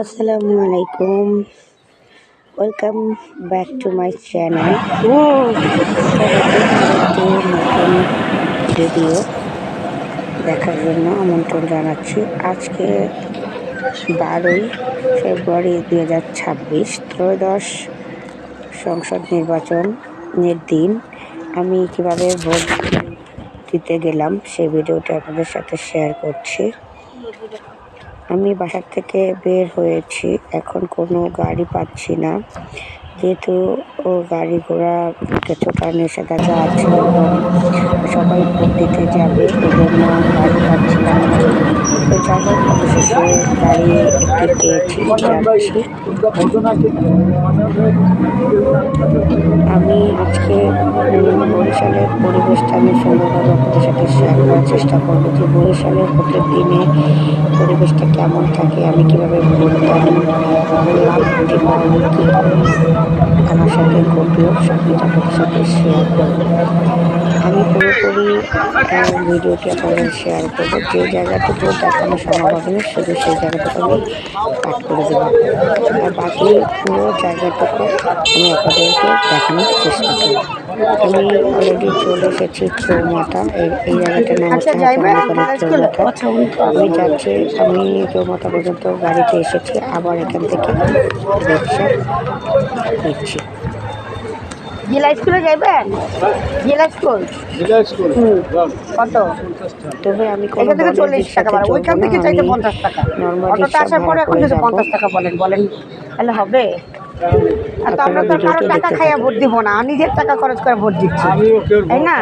আসসালামু আলাইকুম। Welcome back to my channel নতুন ভিডিও দেখার জন্য আমন্ত্রণ জানাচ্ছি। আজকে বারোই ফেব্রুয়ারি দুই হাজার ছাব্বিশ ত্রয়োদশ সংসদ নির্বাচনের দিন। আমি কীভাবে ভোট দিতে গেলাম সেই ভিডিওটা আপনাদের সাথে শেয়ার করছি। আমি বাসার থেকে বের হয়েছি এখন কোনো গাড়ি পাচ্ছি না। যেহেতু ও গাড়ি ঘোড়া কিছুটা নিষেধাজ্ঞা আছে এবং সবাই ভোট দিতে যাবে এজন্য গাড়ি পাচ্ছিলাম তো যাই হোক, অবশেষে গাড়ি একটি পেয়েছি, যাচ্ছি। আমি আজকে বরিশালের পরিবেশটা আমি সুন্দরভাবে আপনাদের সাথে শেয়ার করার চেষ্টা করব যে বরিশালের ভোটের দিনে পরিবেশটা কেমন থাকে, আমি কীভাবে ভোটটা লাভ করতে পারব কী আমার সাথে ঘটলো সব কিছু সাথে শেয়ার করব। আমি পুরোপুরি ভিডিওটি আপনাদের শেয়ার করব। যে জায়গাটুকু দেখানো সম্ভব হবে না, শুধু সেই জায়গাটুকু আমি কাট করে দেবো। আর বাকি পুরো জায়গাটুকু আমি আপনাদেরকে দেখানোর চেষ্টা করব। আমি অলরেডি চলে এসেছি চৌমাথা এই জায়গাটার নাম হচ্ছে হাতিমারি চৌমাথা আমি যাচ্ছি আমি চৌমাথা পর্যন্ত গাড়িতে এসেছি আবার এখান থেকে নিচ্ছি। জেলা স্কুলে জেলা স্কুল? কত? তবে আমি এখান থেকে চল্লিশ টাকা ভাড়া ওইখান থেকে চাইতে পঞ্চাশ টাকা। নর্মাল আসার পরে এখন যদি পঞ্চাশ টাকা বলেন বলেন। তাহলে হবে? আর তো আমরা তো কারও টাকা খাইয়া ভোট দিব না নিজের টাকা খরচ করে ভোট দিচ্ছি। তাই না?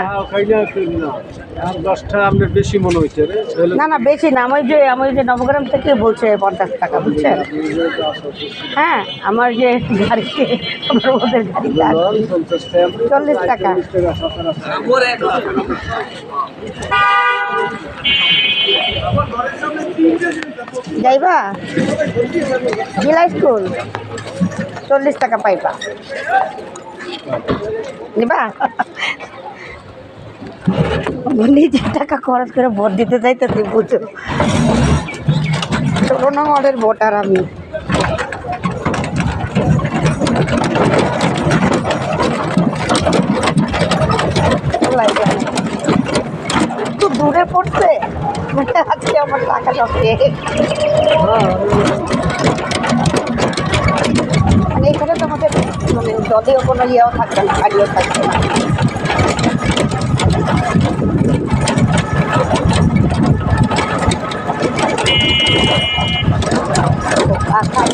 না বেশি না আমি যে আমি যে নবগ্রাম থেকে বলছে পঞ্চাশ টাকা বুঝছেন? হ্যাঁ আমার যে গাড়িতে আমার ওদের গাড়িতে চল্লিশ টাকা। যাইবা? জেলা স্কুল? চল্লিশ টাকা পাইবা। নিবা? নিজে টাকা খরচ করে ভোট দিতে চাই চাইতেছি বুঝো ষোলো নম্বরের ভোটার আমি। একটু দূরে পড়ছে। আজকে আমার টাকা সব শেষ। মানে এখানে তো আমাদের মানে যদিও কোনো ইয়েও থাকবে না গাড়িও থাকবে না।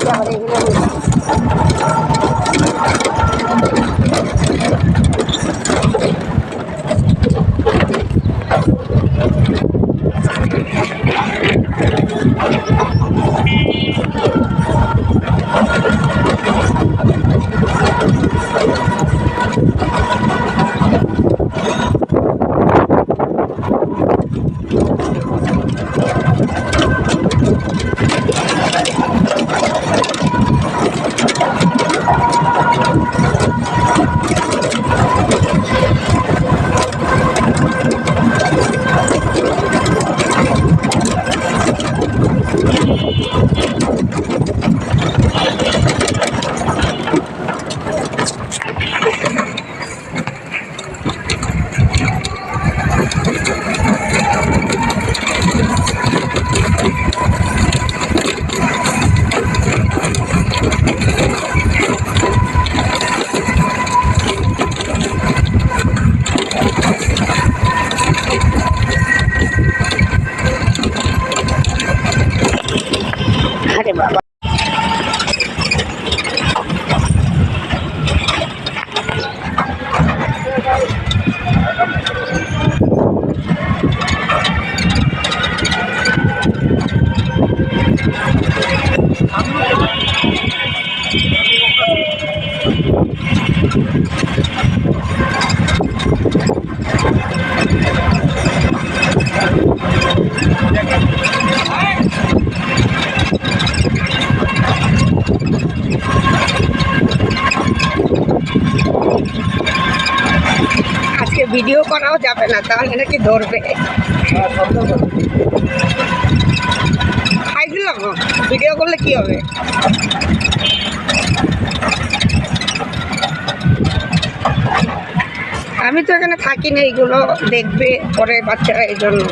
আবার এগুলো করাও না, তাহলে নাকি ধরবে। খাই দিলাম ভিডিও করলে কি হবে? আমি তো এখানে থাকি না, এইগুলো দেখবে পরে বাচ্চারা এই জন্য।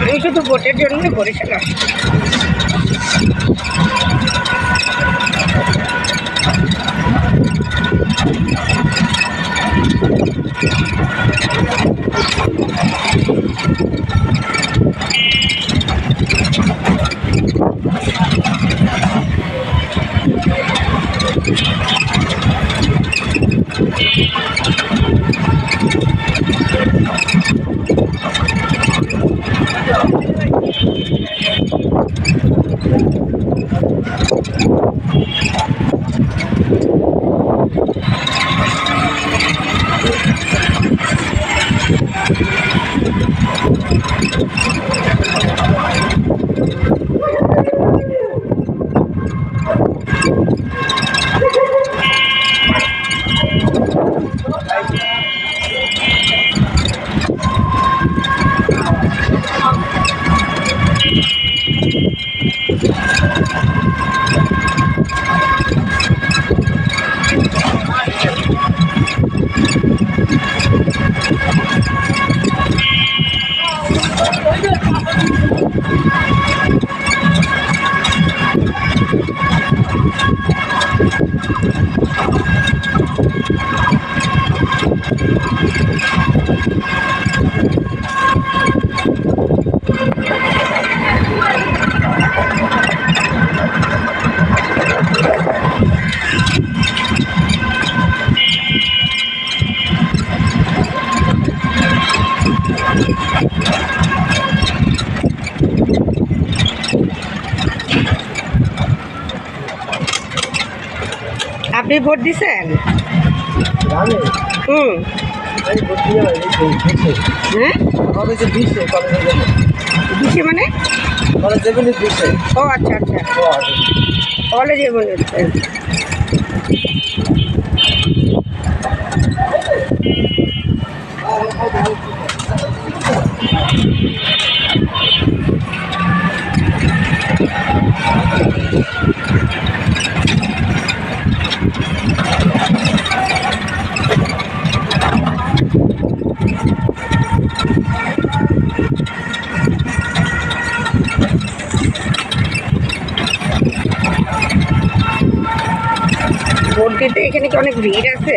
আমি শুধু ভোটের জন্যই আসি Thank you. আপনি ভোট দিছেন? হুম। হয়? দিছে মানে? ও আচ্ছা আচ্ছা। কলেজে মনে হচ্ছে। ভোট দিতে এখানে কি অনেক ভিড় আছে?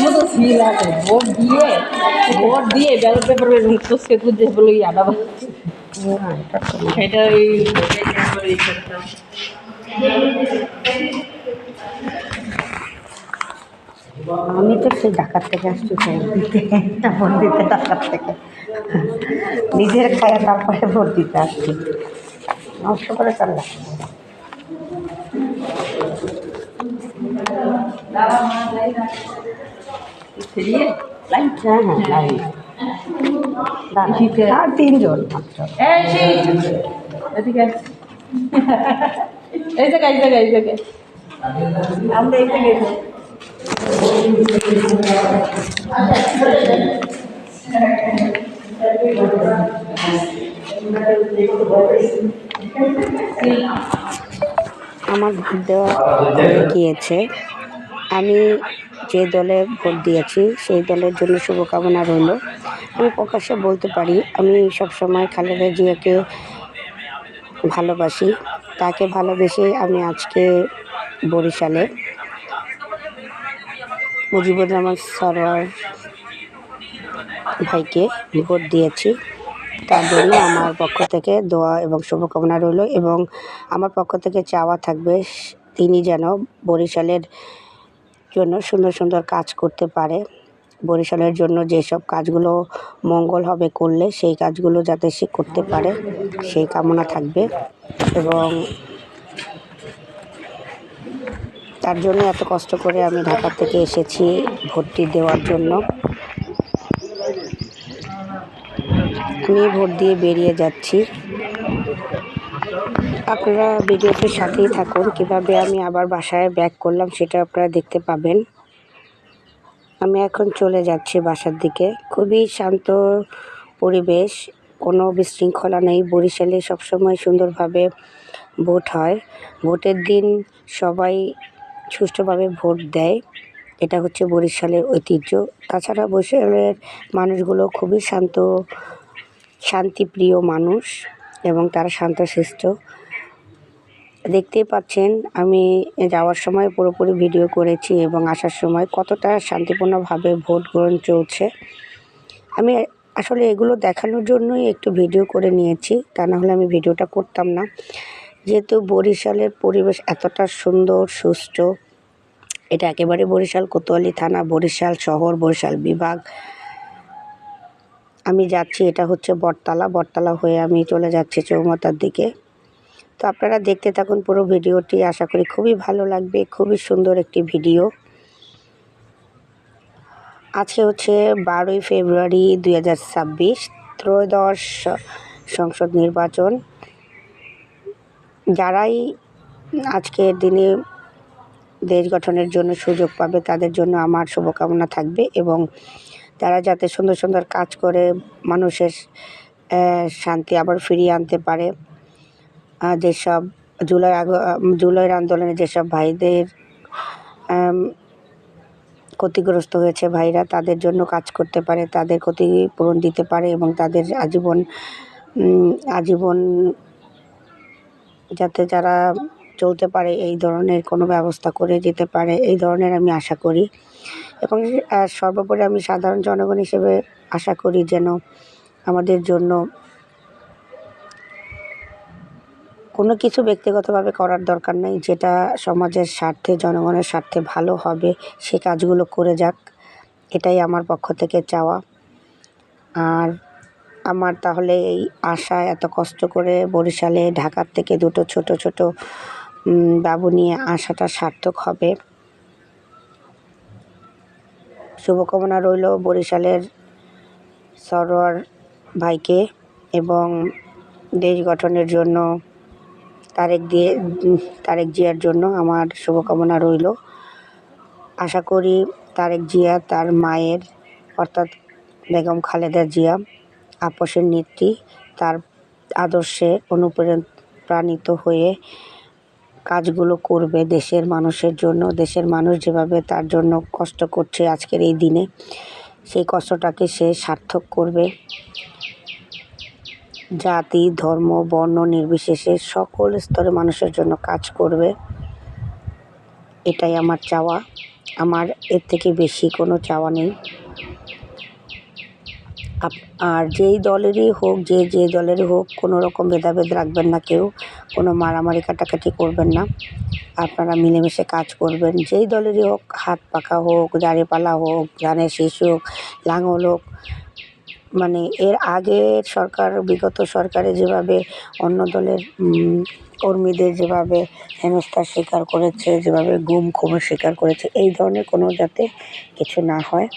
মতো ফিল আছে। ভোট দিয়ে ভোট দিয়ে ব্যালট পেপার আমি তো সেই ঢাকার থেকে আসছি ভোট দিতে ভোট দিতে ঢাকার থেকে। নিজের খায়া তারপরে ভোট দিতে আসছি। নষ্ট করে লাইন হ্যাঁ হ্যাঁ লাইন। আর তিনজন মাত্র। এই জায়গায় আমরা এই জায়গায়। আমার ভোট দেওয়া গিয়েছে। আমি যে দলে ভোট দিয়েছি, সেই দলের জন্য শুভকামনা রইল। আমি প্রকাশ্যে বলতে পারি, আমি সবসময় খালেদা জিয়াকে ভালোবাসি। তাকে ভালোবেসে আমি আজকে বরিশালে মুজিবুর রহমান সরোয়ার ভাইকে ভোট দিয়েছি। তার জন্য আমার পক্ষ থেকে দোয়া এবং শুভকামনা রইল এবং আমার পক্ষ থেকে চাওয়া থাকবে তিনি যেন বরিশালের জন্য সুন্দর সুন্দর কাজ করতে পারে। বরিশালের জন্য যেসব কাজগুলো মঙ্গল হবে করলে সেই কাজগুলো যাতে সে করতে পারে, সেই কামনা থাকবে এবং তার জন্য এত কষ্ট করে আমি ঢাকা থেকে এসেছি ভোটটি দেওয়ার জন্য। আমি ভোট দিয়ে বেরিয়ে যাচ্ছি। আপনারা ভিডিওটির সাথেই থাকুন। কীভাবে আমি আবার বাসায় ব্যাক করলাম সেটা আপনারা দেখতে পাবেন। আমি এখন চলে যাচ্ছি বাসার দিকে। খুবই শান্ত পরিবেশ, কোনো বিশৃঙ্খলা নেই। বরিশালে সবসময় সুন্দরভাবে ভোট হয়। ভোটের দিন সবাই সুষ্ঠুভাবে ভোট দেয়। এটা হচ্ছে বরিশালের ঐতিহ্য। তাছাড়া বরিশালের মানুষগুলো খুবই শান্ত, শান্তিপ্রিয় মানুষ এবং তারা শান্তশিষ্ট। দেখতেই পাচ্ছেন, আমি যাওয়ার সময় পুরোপুরি ভিডিও করেছি এবং আসার সময় কতটা শান্তিপূর্ণভাবে ভোট গ্রহণ চলছে। আমি আসলে এগুলো দেখানোর জন্যই একটু ভিডিও করে নিয়েছি, তা না হলে আমি ভিডিওটা করতাম না। যেহেতু বরিশালের পরিবেশ এতটা সুন্দর সুষ্ঠু এটা একেবারে বরিশাল, কোতোয়ালি থানা, বরিশাল শহর, বরিশাল বিভাগ। আমি যাচ্ছি, এটা হচ্ছে বটতলা। বটতলা হয়ে আমি চলে যাচ্ছি চৌমাথার দিকে। তো আপনারা দেখতে থাকুন পুরো ভিডিওটি, আশা করি খুবই ভালো লাগবে, খুবই সুন্দর একটি ভিডিও। আজকে হচ্ছে বারোই ফেব্রুয়ারি দুই হাজার ছাব্বিশ, ত্রয়োদশ সংসদ নির্বাচন। যারাই আজকের দিনে দেশ গঠনের জন্য সুযোগ পাবে, তাদের জন্য আমার শুভকামনা থাকবে এবং তারা যাতে সুন্দর সুন্দর কাজ করে, মানুষের শান্তি আবার ফিরিয়ে আনতে পারে। যেসব জুলাই আগ- জুলাইয়ের আন্দোলনে যেসব ভাইদের ক্ষতিগ্রস্ত হয়েছে ভাইরা, তাদের জন্য কাজ করতে পারে, তাদের ক্ষতিপূরণ দিতে পারে এবং তাদের আজীবন আজীবন যাতে যারা চলতে পারে এই ধরনের কোনো ব্যবস্থা করে যেতে পারে, এই ধরনের আমি আশা করি। এবং সর্বোপরি আমি সাধারণ জনগণ হিসেবে আশা করি যেন আমাদের জন্য কোনো কিছু ব্যক্তিগতভাবে করার দরকার নেই, যেটা সমাজের স্বার্থে, জনগণের স্বার্থে ভালো হবে, সে কাজগুলো করে যাক, এটাই আমার পক্ষ থেকে চাওয়া। আর আমার তাহলে এই আশা এত কষ্ট করে বরিশালে, ঢাকার থেকে দুটো ছোট ছোট বাবু নিয়ে আসাটা সার্থক হবে। শুভকামনা রইল বরিশালের সরোয়ার ভাইকে এবং দেশ গঠনের জন্য, তারেক দিয়ে, তারেক জিয়ার জন্য আমার শুভকামনা রইল। আশা করি তারেক জিয়া তার মায়ের, অর্থাৎ বেগম খালেদা জিয়া আপসের নেত্রী তার আদর্শে অনুপ্রাণিত হয়ে কাজগুলো করবে দেশের মানুষের জন্য। দেশের মানুষ যেভাবে তার জন্য কষ্ট করছে আজকের এই দিনে, সেই কষ্টটাকে সে সার্থক করবে। জাতি, ধর্ম, বর্ণ নির্বিশেষে সকল স্তরে মানুষের জন্য কাজ করবে। এটাই আমার চাওয়া। আমার এর থেকে বেশি কোনো চাওয়া নেই। আর যেই দলেরই হোক, যে যে দলেরই হোক, কোনো রকম ভেদাভেদ রাখবেন না কেউ, কোনো মারামারি কাটাকাটি করবেন না। আপনারা মিলেমিশে কাজ করবেন। যেই দলেরই হোক, হাত পাকা হোক দাঁড়িপালা হোক, ধানের শীষ হোক, লাঙল হোক মানে এর আগের সরকার, বিগত সরকারে যেভাবে অন্য দলের কর্মীদের যেভাবে হেনস্থার শিকার করেছে, যেভাবে গুম খুমের শিকার করেছে, এই ধরনের কোনো যাতে কিছু না হয়।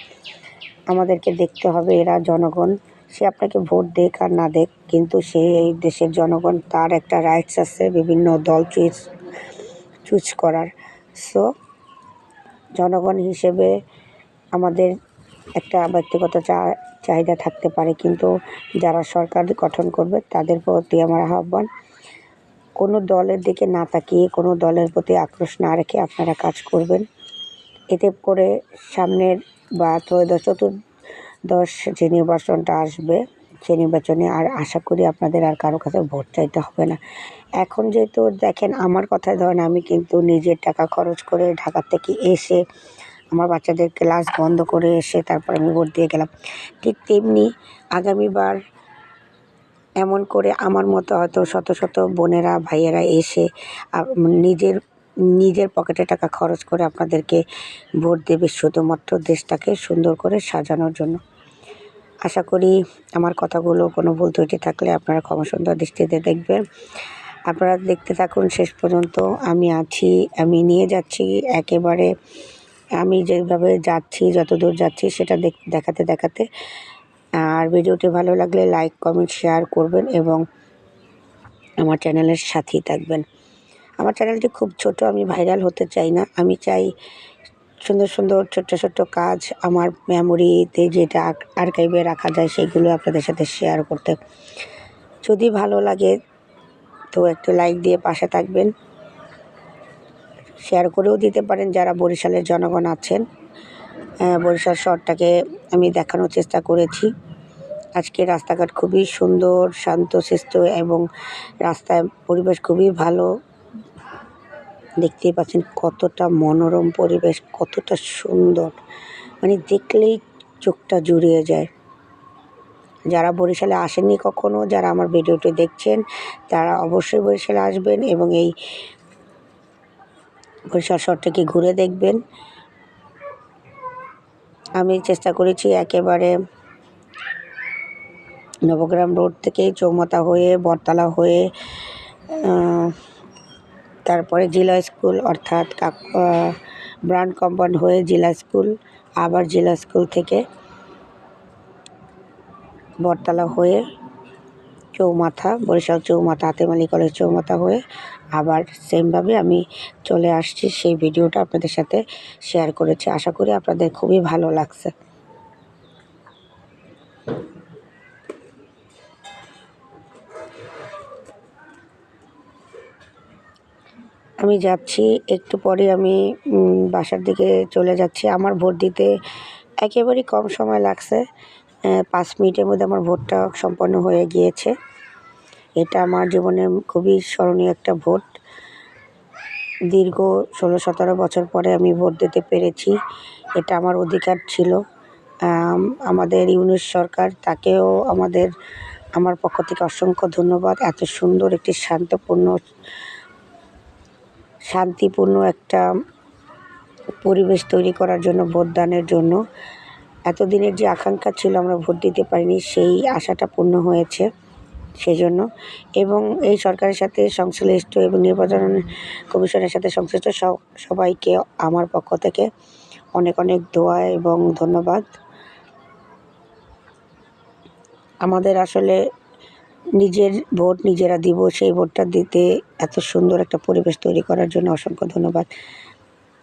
আমাদেরকে দেখতে হবে, এরা জনগণ। সে আপনাকে ভোট দেক আর না দেক, কিন্তু সে এই দেশের জনগণ, তার একটা রাইটস আছে বিভিন্ন দল চুজ চুজ করার। সো জনগণ হিসেবে আমাদের একটা ব্যক্তিগত চাহিদা থাকতে পারে, কিন্তু যারা সরকার গঠন করবে, তাদের প্রতি আমার আহ্বান, কোনো দলের দিকে না তাকিয়ে, কোনো দলের প্রতি আক্রোশ না রেখে আপনারা কাজ করবেন। এতে করে সামনের বা ত্রয়োদশ চতুর্দশ যে নির্বাচনটা আসবে সেই নির্বাচনে আর আশা করি আপনাদের আর কারও কাছে ভোট চাইতে হবে না। এখন যেহেতু দেখেন, আমার কথায় ধরেন আমি কিন্তু নিজের টাকা খরচ করে ঢাকা থেকে এসে আমার বাচ্চাদের ক্লাস বন্ধ করে এসে তারপর আমি ভোট দিয়ে গেলাম। ঠিক তেমনি আগামীবার এমন করে আমার মতো হয়তো শত শত বোনেরা, ভাইয়েরা এসে নিজের নিজের পকেটে টাকা খরচ করে আপনাদেরকে ভোট দেবে শুধুমাত্র দেশটাকে সুন্দর করে সাজানোর জন্য। আশা করি আমার কথাগুলো কোনো ভুল ত্রুটি থাকলে আপনারা ক্ষমা সুন্দর দৃষ্টিতে দেখবেন। আপনারা দেখতে থাকুন শেষ পর্যন্ত। আমি আছি, আমি নিয়ে যাচ্ছি একেবারে। আমি যেভাবে যাচ্ছি, যতদূর যাচ্ছি সেটা দেখ- দেখাতে দেখাতে। আর ভিডিওটি ভালো লাগলে লাইক, কমেন্ট, শেয়ার করবেন এবং আমার চ্যানেলের সাথেই থাকবেন। আমার চ্যানেলটি খুব ছোট, আমি ভাইরাল হতে চাই না। আমি চাই সুন্দর সুন্দর ছোট্ট ছোট্ট কাজ আমার মেমোরিতে যেটা আর্কাইভে রাখা যায়, সেগুলো আপনাদের সাথে শেয়ার করতে। যদি ভালো লাগে তো একটু লাইক দিয়ে পাশে থাকবেন। শেয়ার করেও দিতে পারেন যারা বরিশালের জনগণ আছেন। বরিশাল শহরটাকে আমি দেখানোর চেষ্টা করেছি। আজকে রাস্তাঘাট খুবই সুন্দর, শান্ত শান্তশিষ্ট এবং রাস্তায় পরিবেশ খুবই ভালো। দেখতেই পাচ্ছেন কতটা মনোরম পরিবেশ, কতটা সুন্দর। মানে দেখলেই চোখটা জুড়িয়ে যায়। যারা বরিশালে আসেননি কখনো, যারা আমার ভিডিওটি দেখছেন, তারা অবশ্যই বরিশালে আসবেন এবং এই বরিশাল শহরটাকে ঘুরে দেখবেন। আমি চেষ্টা করেছি একেবারে নবগ্রাম রোড থেকে চৌমাথা হয়ে, বটতলা হয়ে তারপরে জেলা স্কুল, অর্থাৎ কাক ব্রান্ড কম্পাউন্ড হয়ে জেলা স্কুল, আবার জেলা স্কুল থেকে বটতলা হয়ে চৌমাথা, বরিশাল চৌমাথা হাতেম আলী কলেজ চৌমাথা হয়ে আবার সেমভাবে আমি চলে আসছি। সেই ভিডিওটা আপনাদের সাথে শেয়ার করেছি। আশা করি আপনাদের খুবই ভালো লাগছে। আমি যাচ্ছি, একটু পরে আমি বাসার দিকে চলে যাচ্ছি। আমার ভোট দিতে একেবারেই কম সময় লাগছে পাঁচ মিনিটের মধ্যে আমার ভোটটা সম্পন্ন হয়ে গিয়েছে। এটা আমার জীবনে খুবই স্মরণীয় একটা ভোট। দীর্ঘ ষোলো সতেরো বছর পরে আমি ভোট দিতে পেরেছি, এটা আমার অধিকার ছিল। আমাদের ইউনিশ সরকার তাকেও আমাদের, আমার পক্ষ থেকে অসংখ্য ধন্যবাদ। এত সুন্দর একটি শান্তপূর্ণ শান্তিপূর্ণ একটা পরিবেশ তৈরি করার জন্য, ভোটদানের জন্য। এতদিনের যে আকাঙ্ক্ষা ছিল, আমরা ভোট দিতে পারিনি, সেই আশাটা পূর্ণ হয়েছে সেই জন্য এবং এই সরকারের সাথে সংশ্লিষ্ট এবং নির্বাচন কমিশনের সাথে সংশ্লিষ্ট সবাইকে আমার পক্ষ থেকে অনেক অনেক দোয়া এবং ধন্যবাদ। আমাদের আসলে নিজের ভোট নিজেরা দিব, সেই ভোটটা দিতে এত সুন্দর একটা পরিবেশ তৈরি করার জন্য অসংখ্য ধন্যবাদ।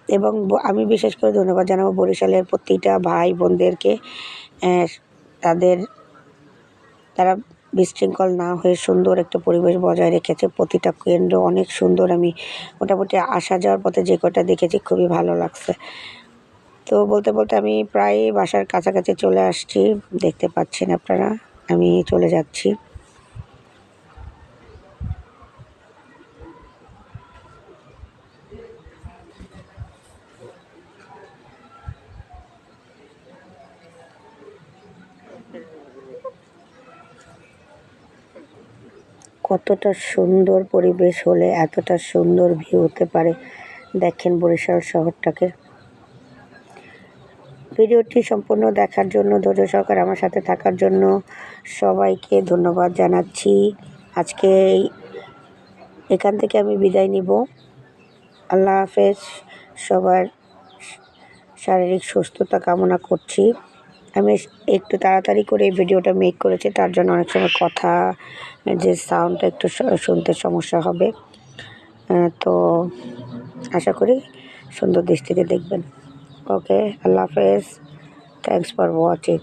এবং আমি বিশেষ করে ধন্যবাদ জানাব বরিশালের প্রতিটা ভাই বোনদেরকে তাদের, তারা বিশৃঙ্খল না হয়ে সুন্দর একটা পরিবেশ বজায় রেখেছে। প্রতিটা কেন্দ্র অনেক সুন্দর। আমি মোটামুটি আসা যাওয়ার পথে যে কটা দেখেছি খুবই ভালো লাগছে। তো বলতে বলতে আমি প্রায় বাসার কাছাকাছি চলে আসছি। দেখতে পাচ্ছেন আপনারা, আমি চলে যাচ্ছি। কতটা সুন্দর পরিবেশ হলে এতটা সুন্দর ভিউ হতে পারে। দেখেন বরিশাল শহরটাকে। ভিডিওটি সম্পূর্ণ দেখার জন্য, ধৈর্য সহকারে আমার সাথে থাকার জন্য সবাইকে ধন্যবাদ জানাচ্ছি। আজকে এখান থেকে আমি বিদায় নিব। আল্লাহ হাফেজ। সবার শারীরিক সুস্থতা কামনা করছি। আমি একটু তাড়াতাড়ি করে এই ভিডিওটা মেক করেছি, তার জন্য অনেক সময় কথা, যে সাউন্ডটা একটু শুনতে সমস্যা হবে। তো আশা করি সুন্দর দৃষ্টিতে দেখবেন। ওকে আল্লাহ হাফেজ। Thanks for watching